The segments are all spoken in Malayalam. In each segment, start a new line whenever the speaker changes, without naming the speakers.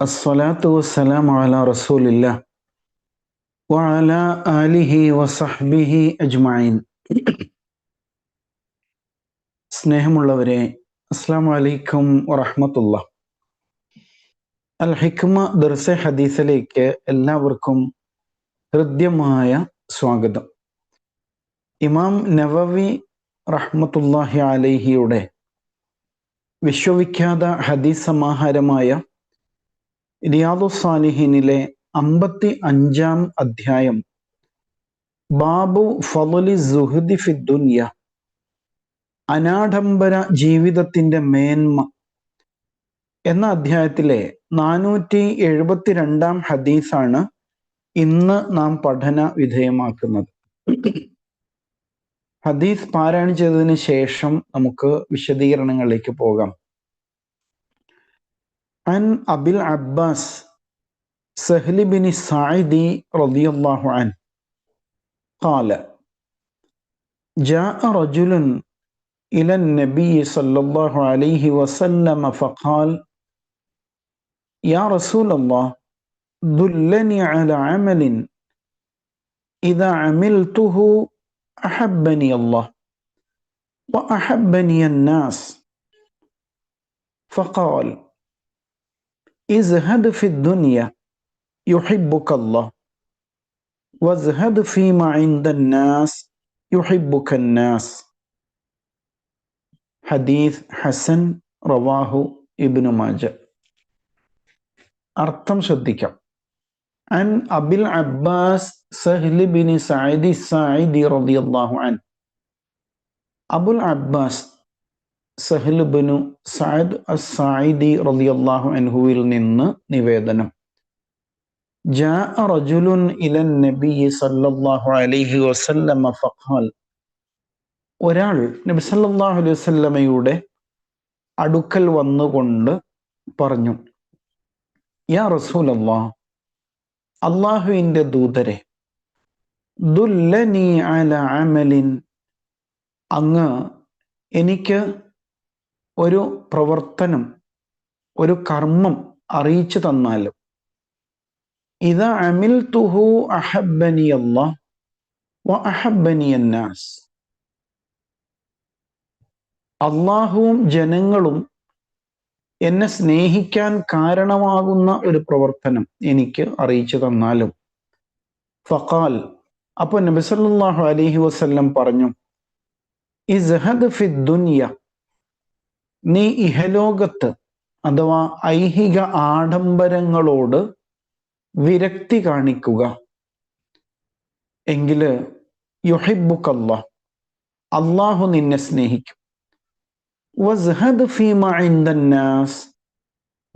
അസ്സലാത്തു ആലിഹി വസഹ്ബിഹി അജ്മഈൻ. സ്നേഹമുള്ളവരെ അസ്സാമലൈക്കും വറഹമത്തുള്ള അൽ ഹിക്മ ദർസ ഹദീസിലേക്ക് എല്ലാവർക്കും ഹൃദ്യമായ സ്വാഗതം. ഇമാം നവവി റഹ്മത്തുല്ലാഹി അലൈഹിയുടെ വിശ്വവിഖ്യാത ഹദീസ് സമാഹാരമായ റിയാദു സാലിഹിനിലെ അമ്പത്തി അഞ്ചാം അധ്യായം ബാബു ഫലി സുഹുദി ഫിദ്ദുനിയ അനാഡംബര ജീവിതത്തിന്റെ മേന്മ എന്ന അധ്യായത്തിലെ നാനൂറ്റി എഴുപത്തിരണ്ടാം ഹദീസാണ് ഇന്ന് നാം പഠന വിധേയമാക്കുന്നത്. ഹദീസ് പാരായണം ചെയ്തതിന് ശേഷം നമുക്ക് വിശദീകരണങ്ങളിലേക്ക് പോകാം അൻ അബിൽ അബ്ബാസ് സഹ്ലി ബിൻ സായിദി റളിയല്ലാഹു അൻ قال جاء رجل إلى النبي صلى الله عليه وسلم فقال يا رسول الله دلني على عمل إذا عملته أحبني الله وأحبني الناس فقال ازهد في الدنيا يحبك الله وازهد فيما عند الناس يحبك الناس ഹദീസ് ഹസൻ റവാഹു ഇബ്നു മാജ അർത്ഥം ശ്രദ്ധിക്കാം അൻ അബിൽ അബ്ബാസ് സഹ്ലി ബിൻ സഅദി സഅദി റളിയല്ലാഹു അൻ Abul Abbas Sahl Binu Saad അസ്-സഅദി റളിയല്ലാഹു അൻഹുവിൽ നിന്ന് നിവേദനം جاء رجل إلى النبي صلى الله عليه وسلم فقال ഒരാൾ നബി സല്ലല്ലാഹു അലൈഹി വസല്ലമയുടെ അടുക്കൽ വന്നുകൊണ്ട് പറഞ്ഞു യാ റസൂലല്ലാഹ് അള്ളാഹുവിന്റെ ദൂതരെ ദുല്ലനി അല അമലിൻ. അങ്ങ് എനിക്ക് ഒരു പ്രവർത്തനം ഒരു കർമ്മം അറിയിച്ചു തന്നാലും ഇതാ അമിൽ തുഹു അഹബനി വ അഹബനി അന്നാസ്. അള്ളാഹുവും ജനങ്ങളും എന്നെ സ്നേഹിക്കാൻ കാരണമാകുന്ന ഒരു പ്രവർത്തനം എനിക്ക് അറിയിച്ചു തന്നാലും. ഫഖാൽ അപ്പൊ നബി സല്ലല്ലാഹു അലൈഹി വസല്ലം പറഞ്ഞു ഇസ്ഹദ് നീ ഇഹലോകത്ത് അഥവാ ഐഹിക ആഡംബരങ്ങളോട് വിരക്തി കാണിക്കുക. എങ്കിൽ യുഹിബുക്കല്ല അള്ളാഹു നിന്നെ സ്നേഹിക്കും.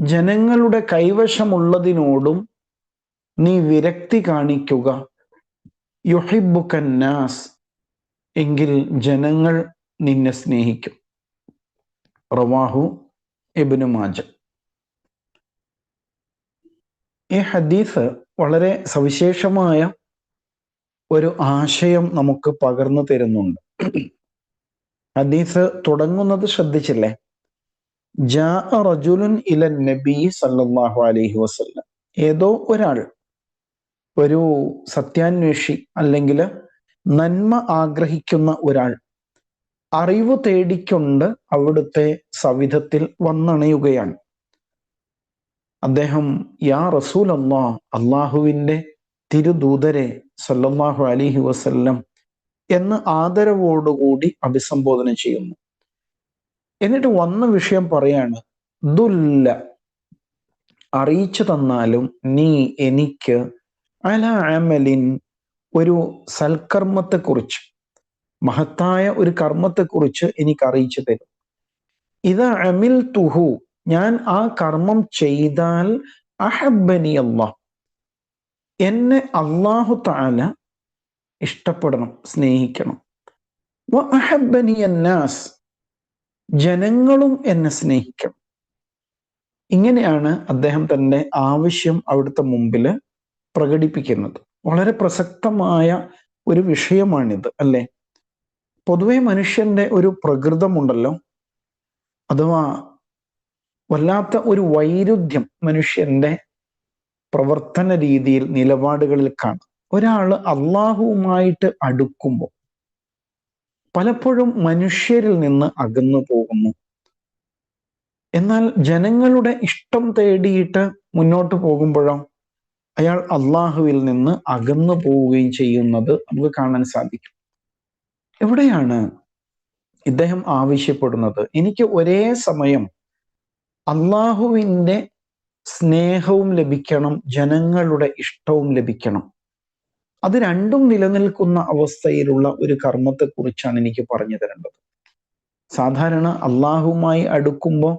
ജനങ്ങളുടെ കൈവശമുള്ളതിനോടും നീ വിരക്തി കാണിക്കുക. യുഹിബുക്കന്നാസ് എങ്കിൽ ജനങ്ങൾ നിന്നെ സ്നേഹിക്കും. റവാഹു ഇബ്നു മാജ. ഈ ഹദീസ് വളരെ സവിശേഷമായ ഒരു ആശയം നമുക്ക് പകർന്നു തരുന്നുണ്ട്. ഹദീസ് തുടങ്ങുന്നത് ശ്രദ്ധിച്ചില്ലേ? ജാ റജുലുൻ ഇല നബി സല്ലാഹു അലൈഹി വസല്ലം. ഏതോ ഒരാൾ ഒരു സത്യാന്വേഷി അല്ലെങ്കിൽ നന്മ ആഗ്രഹിക്കുന്ന ഒരാൾ അറിവ് തേടിക്കൊണ്ട് അവിടുത്തെ സവിധത്തിൽ വന്നണയുകയാണ്. അദ്ദേഹം യാ റസൂൽ അള്ളാഹ് അള്ളാഹുവിന്റെ തിരുദൂതരെ സല്ലാഹു അലിഹി വസല്ലം എന്ന് ആദരവോടുകൂടി അഭിസംബോധന ചെയ്യുന്നു. എന്നിട്ട് വന്ന വിഷയം പറയാണ് ദുല്ല അറിയിച്ചു തന്നാലും നീ എനിക്ക് അല അമലിൻ ഒരു സൽക്കർമ്മത്തെക്കുറിച്ച് മഹത്തായ ഒരു കർമ്മത്തെക്കുറിച്ച് എനിക്ക് അറിയിച്ചു തരും. ഇത് അമിൽ തുഹു ഞാൻ ആ കർമ്മം ചെയ്താൽ അഹബനി അള്ളാഹ് എന്നെ അള്ളാഹു താല ഇഷ്ടപ്പെടണം സ്നേഹിക്കണം. അന്നാസ് ജനങ്ങളും എന്നെ സ്നേഹിക്കണം. ഇങ്ങനെയാണ് അദ്ദേഹം തന്റെ ആവശ്യം അവിടുത്തെ മുമ്പിൽ പ്രകടിപ്പിക്കുന്നത്. വളരെ പ്രസക്തമായ ഒരു വിഷയമാണിത് അല്ലെ? പൊതുവെ മനുഷ്യന്റെ ഒരു പ്രകൃതമുണ്ടല്ലോ. അഥവാ വല്ലാത്ത ഒരു വൈരുദ്ധ്യം മനുഷ്യന്റെ പ്രവർത്തന രീതിയിൽ നിലപാടുകളിൽ കാണാം. ഒരാൾ അള്ളാഹുവുമായിട്ട് അടുക്കുമ്പോൾ പലപ്പോഴും മനുഷ്യരിൽ നിന്ന് അകന്നു പോകുന്നു. എന്നാൽ ജനങ്ങളുടെ ഇഷ്ടം തേടിയിട്ട് മുന്നോട്ട് പോകുമ്പോഴോ അയാൾ അള്ളാഹുവിൽ നിന്ന് അകന്നു പോവുകയും ചെയ്യുന്നത് നമുക്ക് കാണാൻ സാധിക്കും. എവിടെയാണ് ഇദ്ദേഹം ആവശ്യപ്പെടുന്നത്? എനിക്ക് ഒരേ സമയം അള്ളാഹുവിന്റെ സ്നേഹവും ലഭിക്കണം ജനങ്ങളുടെ ഇഷ്ടവും ലഭിക്കണം. അത് രണ്ടും നിലനിൽക്കുന്ന അവസ്ഥയിലുള്ള ഒരു കർമ്മത്തെക്കുറിച്ചാണ് എനിക്ക് പറഞ്ഞു തരേണ്ടത്. സാധാരണ അള്ളാഹുമായി അടുക്കുമ്പോൾ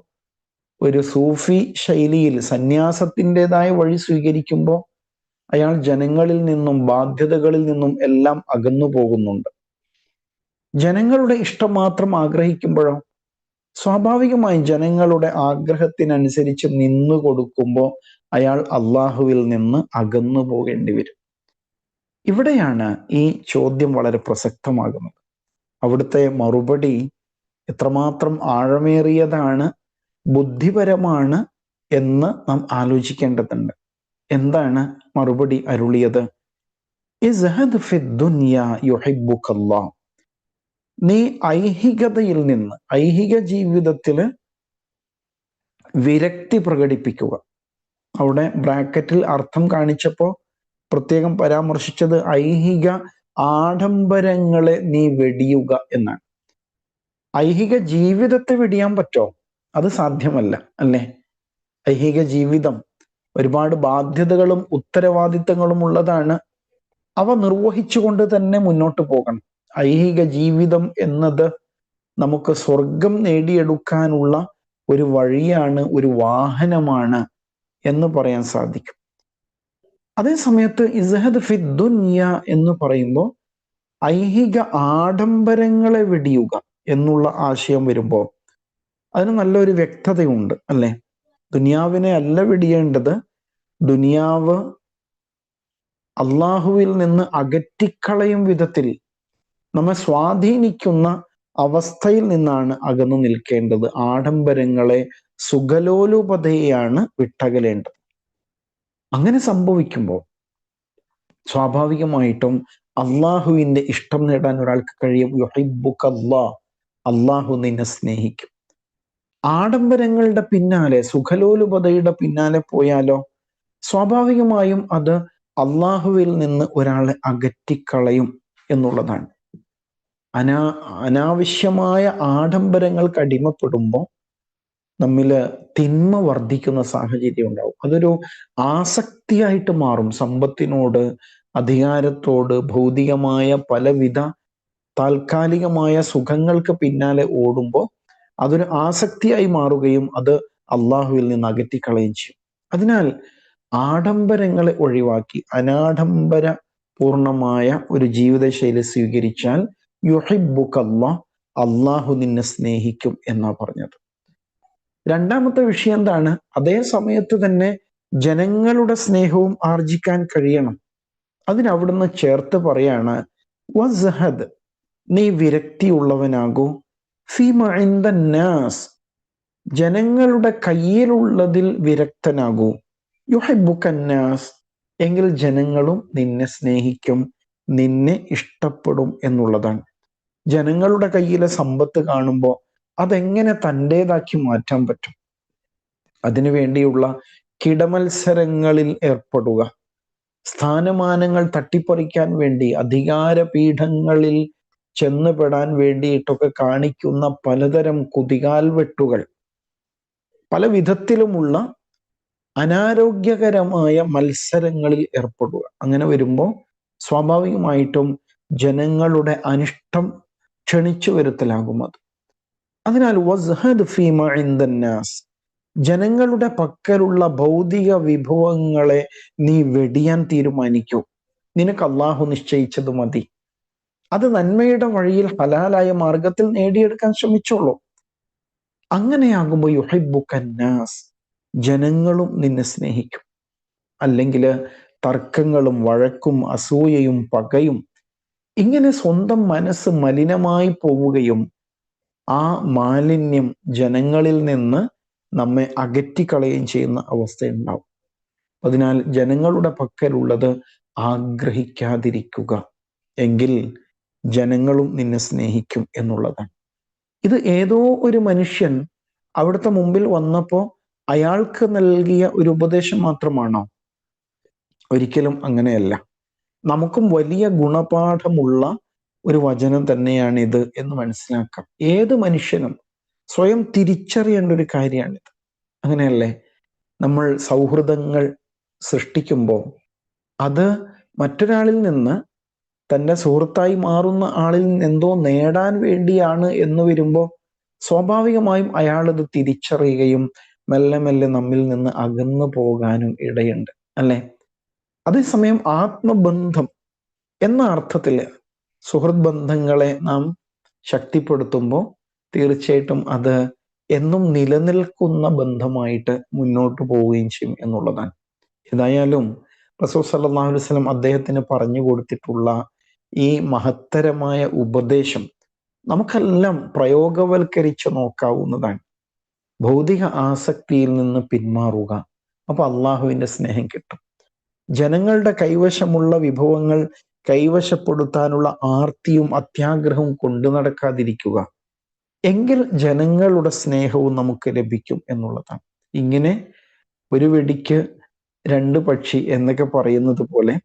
ഒരു സൂഫി ശൈലിയിൽ സന്യാസത്തിന്റെതായ വഴി സ്വീകരിക്കുമ്പോൾ അയാൾ ജനങ്ങളിൽ നിന്നും ബാധ്യതകളിൽ നിന്നും എല്ലാം അകന്നു പോകുന്നുണ്ട്. ജനങ്ങളുടെ ഇഷ്ടം മാത്രം ആഗ്രഹിക്കുമ്പോഴോ സ്വാഭാവികമായും ജനങ്ങളുടെ ആഗ്രഹത്തിനനുസരിച്ച് നിന്നു കൊടുക്കുമ്പോൾ അയാൾ അള്ളാഹുവിൽ നിന്ന് അകന്നു പോകേണ്ടി വരും. ഇവിടെയാണ് ഈ ചോദ്യം വളരെ പ്രസക്തമാകുന്നത്. അവിടുത്തെ മറുപടി എത്രമാത്രം ആഴമേറിയതാണ് ബുദ്ധിപരമാണ് എന്ന് നാം ആലോചിക്കേണ്ടതുണ്ട്. എന്താണ് മറുപടി അരുളിയത്? നീ ഐഹികതയിൽ നിന്ന് ഐഹിക ജീവിതത്തിൽ വിരക്തി പ്രകടിപ്പിക്കുക. അവിടെ ബ്രാക്കറ്റിൽ അർത്ഥം കാണിച്ചപ്പോ പ്രത്യേകം പരാമർശിച്ചത് ഐഹിക ആഡംബരങ്ങളെ നീ വെടിയുക എന്നാണ്. ഐഹിക ജീവിതത്തെ വെടിയാൻ പറ്റോ? അത് സാധ്യമല്ല അല്ലേ? ഐഹിക ജീവിതം ഒരുപാട് ബാധ്യതകളും ഉത്തരവാദിത്തങ്ങളും ഉള്ളതാണ്. അവ നിർവഹിച്ചുകൊണ്ട് തന്നെ മുന്നോട്ട് പോകണം. ഐഹിക ജീവിതം എന്നത് നമുക്ക് സ്വർഗം നേടിയെടുക്കാനുള്ള ഒരു വഴിയാണ് ഒരു വാഹനമാണ് എന്ന് പറയാൻ സാധിക്കും. അതേ സമയത്ത് ഇസഹദ് ഫിദ്ദുന്യ എന്ന് പറയുമ്പോൾ ഐഹിക ആഡംബരങ്ങളെ വെടിയുക എന്നുള്ള ആശയം വരുമ്പോൾ അതിന് നല്ലൊരു വ്യക്തതയുണ്ട് അല്ലെ? ദുനിയാവിനെ അല്ല വെടിയേണ്ടത് ദുനിയാവ് അള്ളാഹുവിൽ നിന്ന് അകറ്റിക്കളയും വിധത്തിൽ നമ്മെ സ്വാധീനിക്കുന്ന അവസ്ഥയിൽ നിന്നാണ് അകന്നു നിൽക്കേണ്ടത്. ആഡംബരങ്ങളെ സുഖലോലുപതയെയാണ് വിട്ടകലേണ്ടത്. അങ്ങനെ സംഭവിക്കുമ്പോൾ സ്വാഭാവികമായിട്ടും അള്ളാഹുവിന്റെ ഇഷ്ടം നേടാൻ ഒരാൾക്ക് കഴിയും. അള്ളാഹു നിന്നെ സ്നേഹിക്കും. ആഡംബരങ്ങളുടെ പിന്നാലെ സുഖലോലുപതയുടെ പിന്നാലെ പോയാലോ സ്വാഭാവികമായും അത് അള്ളാഹുവിൽ നിന്ന് ഒരാളെ അകറ്റിക്കളയും എന്നുള്ളതാണ്. അനാ അനാവശ്യമായ ആഡംബരങ്ങൾക്ക് അടിമപ്പെടുമ്പോൾ നമ്മിൽ തിന്മ വർദ്ധിക്കുന്ന സാഹചര്യം ഉണ്ടാവും. അതൊരു ആസക്തിയായിട്ട് മാറും. സമ്പത്തിനോട് അധികാരത്തോട് ഭൗതികമായ പലവിധ താൽക്കാലികമായ സുഖങ്ങൾക്ക് പിന്നാലെ ഓടുമ്പോൾ അതൊരു ആസക്തിയായി മാറുകയും അത് അള്ളാഹുവിൽ നിന്ന് അകറ്റിക്കളയും ചെയ്യും. അതിനാൽ ആഡംബരങ്ങളെ ഒഴിവാക്കി അനാഡംബര പൂർണമായ ഒരു ജീവിതശൈലി സ്വീകരിച്ചാൽ യുഹിബുക്കല്ല അള്ളാഹു നിന്നെ സ്നേഹിക്കും എന്നാ പറഞ്ഞത്. രണ്ടാമത്തെ വിഷയം എന്താണ്? അതേ സമയത്ത് തന്നെ ജനങ്ങളുടെ സ്നേഹവും ആർജിക്കാൻ കഴിയണം. അതിനവിടുന്ന് ചേർത്ത് പറയാണ് വസഹദ് നീ വിരക്തിയുള്ളവനാകൂ. ഫിമാസ് ജനങ്ങളുടെ കയ്യിലുള്ളതിൽ വിരക്തനാകൂ. യുഹബുക്കന്നാസ് എങ്കിൽ ജനങ്ങളും നിന്നെ സ്നേഹിക്കും നിന്നെ ഇഷ്ടപ്പെടും എന്നുള്ളതാണ്. ജനങ്ങളുടെ കയ്യിലെ സമ്പത്ത് കാണുമ്പോൾ അതെങ്ങനെ തന്റെതാക്കി മാറ്റാൻ പറ്റും? അതിനു വേണ്ടിയുള്ള കിടമത്സരങ്ങളിൽ ഏർപ്പെടുക. സ്ഥാനമാനങ്ങൾ തട്ടിപ്പറിക്കാൻ വേണ്ടി അധികാര പീഠങ്ങളിൽ ചെന്നുപെടാൻ വേണ്ടിയിട്ടൊക്കെ കാണിക്കുന്ന പലതരം കുതികാൽ വെട്ടുകൾ. പല വിധത്തിലുമുള്ള അനാരോഗ്യകരമായ മത്സരങ്ങളിൽ ഏർപ്പെടുക. അങ്ങനെ വരുമ്പോൾ സ്വാഭാവികമായിട്ടും ജനങ്ങളുടെ അനിഷ്ടം ക്ഷണിച്ചു വരുത്തലാകും അത്. അതിനാൽ വസ്ഹദ് ഫീമ ഇന്ദന്നാസ് ജനങ്ങളുടെ പക്കലുള്ള ഭൗതിക വിഭവങ്ങളെ നീ വെടിയാൻ തീരുമാനിക്കൂ. നിനക്ക് അള്ളാഹു നിശ്ചയിച്ചത് മതി. അത് നന്മയുടെ വഴിയിൽ ഹലാലായ മാർഗത്തിൽ നേടിയെടുക്കാൻ ശ്രമിച്ചോളൂ. അങ്ങനെയാകുമ്പോൾ യുഹൈബുക്കന്നാസ് ജനങ്ങളും നിന്നെ സ്നേഹിക്കും. അല്ലെങ്കിൽ തർക്കങ്ങളും വഴക്കും അസൂയയും പകയും ഇങ്ങനെ സ്വന്തം മനസ്സ് മലിനമായി പോവുകയും ആ മാലിന്യം ജനങ്ങളിൽ നിന്ന് നമ്മെ അകറ്റിക്കളയുകയും ചെയ്യുന്ന അവസ്ഥയുണ്ടാവും. അതിനാൽ ജനങ്ങളുടെ പക്കലുള്ളത് ആഗ്രഹിക്കാതിരിക്കുക. എങ്കിൽ ജനങ്ങളും നിന്നെ സ്നേഹിക്കും എന്നുള്ളതാണ്. ഇത് ഏതോ ഒരു മനുഷ്യൻ അവിടുത്തെ മുമ്പിൽ വന്നപ്പോൾ അയാൾക്ക് നൽകിയ ഒരു ഉപദേശം മാത്രമാണോ? ഒരിക്കലും അങ്ങനെയല്ല. നമുക്കും വലിയ ഗുണപാഠമുള്ള ഒരു വചനം തന്നെയാണിത് എന്ന് മനസ്സിലാക്കാം. ഏത് മനുഷ്യനും സ്വയം തിരിച്ചറിയേണ്ട ഒരു കാര്യമാണിത്. അങ്ങനെയല്ലേ? നമ്മൾ സൗഹൃദങ്ങൾ സൃഷ്ടിക്കുമ്പോൾ അത് മറ്റൊരാളിൽ നിന്ന് തന്റെ സുഹൃത്തായി മാറുന്ന ആളിൽ നിന്ന് എന്തോ നേടാൻ വേണ്ടിയാണ് എന്ന് വരുമ്പോൾ സ്വാഭാവികമായും അയാളത് തിരിച്ചറിയുകയും മെല്ലെ മെല്ലെ നമ്മിൽ നിന്ന് അകന്നു പോകാനും ഇടയുണ്ട്. അല്ലെ? അതേസമയം ആത്മബന്ധം എന്ന അർത്ഥത്തിൽ സുഹൃത് ബന്ധങ്ങളെ നാം ശക്തിപ്പെടുത്തുമ്പോൾ തീർച്ചയായിട്ടും അത് എന്നും നിലനിൽക്കുന്ന ബന്ധമായിട്ട് മുന്നോട്ട് പോവുകയും ചെയ്യും എന്നുള്ളതാണ്. ഏതായാലും റസൂൽ സല്ലല്ലാഹു അലൈഹി വസല്ലം അദ്ദേഹത്തിന് പറഞ്ഞു കൊടുത്തിട്ടുള്ള ഈ മഹത്തരമായ ഉപദേശം നമുക്കെല്ലാം പ്രയോഗവൽക്കരിച്ച് നോക്കാവുന്നതാണ്. ഭൗതിക ആസക്തിയിൽ നിന്ന് പിന്മാറുക. അപ്പൊ അള്ളാഹുവിന്റെ സ്നേഹം കിട്ടും. ജനങ്ങളുടെ കൈവശമുള്ള വിഭവങ്ങൾ കൈവശപ്പെടുത്താനുള്ള ആർത്തിയും അത്യാഗ്രഹവും കൊണ്ടു നടക്കാതിരിക്കുക. എങ്കിൽ ജനങ്ങളുടെ സ്നേഹവും നമുക്ക് ലഭിക്കും എന്നുള്ളതാണ്. ഇങ്ങനെ ഒരു വെടിക്ക് രണ്ട് പക്ഷി എന്നൊക്കെ പറയുന്നത് പോലെ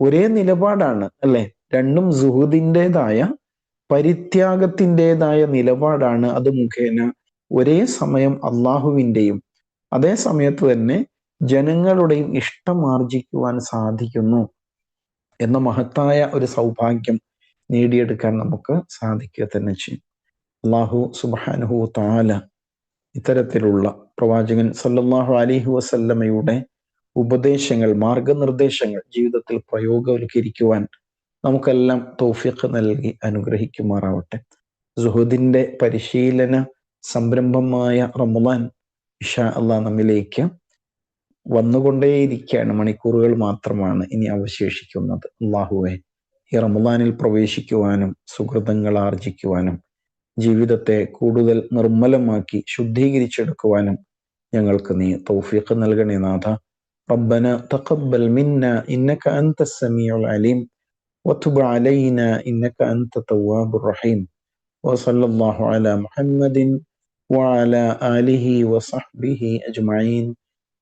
ഒരേ നിലപാടാണ് അല്ലെ? രണ്ടും സുഹൃതിന്റെതായ പരിത്യാഗത്തിന്റെതായ നിലപാടാണ് അത് മുഖേന ഒരേ സമയം അള്ളാഹുവിന്റെയും അതേ സമയത്ത് തന്നെ ജനങ്ങളുടെയും ഇഷ്ടം ആർജിക്കുവാൻ സാധിക്കുന്നു. എന്ന മഹത്തായ ഒരു സൗഭാഗ്യം നേടിയെടുക്കാൻ നമുക്ക് സാധിക്കുക തന്നെ ചെയ്യും. അള്ളാഹു സുബാനുഹു താല ഇത്തരത്തിലുള്ള പ്രവാചകൻ സല്ലാഹു അലിഹു വസല്ലമയുടെ ഉപദേശങ്ങൾ മാർഗനിർദ്ദേശങ്ങൾ ജീവിതത്തിൽ പ്രയോഗവൽക്കരിക്കുവാൻ നമുക്കെല്ലാം തൗഫിഖ് നൽകി അനുഗ്രഹിക്കുമാറാവട്ടെ. സുഹുദിന്റെ പരിശീലന സംരംഭമായ റമദാൻ ഇഷ അള്ളാഹ് നമ്മിലേക്ക് വന്നുകൊണ്ടേയിരിക്കുകയാണ് മണിക്കൂറുകൾ മാത്രമാണ് ഇനി അവശേഷിക്കുന്നത് അള്ളാഹുവെ ഈ റമദാനിൽ പ്രവേശിക്കുവാനും സുഹൃതങ്ങൾ ആർജിക്കുവാനും ജീവിതത്തെ കൂടുതൽ നിർമ്മലമാക്കി ശുദ്ധീകരിച്ചെടുക്കുവാനും ഞങ്ങൾക്ക് നീ തൗഫീഖ് നൽകണേ നാഥ ربنا تقبل منا إنك أنت السميع العليم وتب علينا إنك أنت التواب الرحيم وصلى الله على محمد وعلى آله وصحبه أجمعين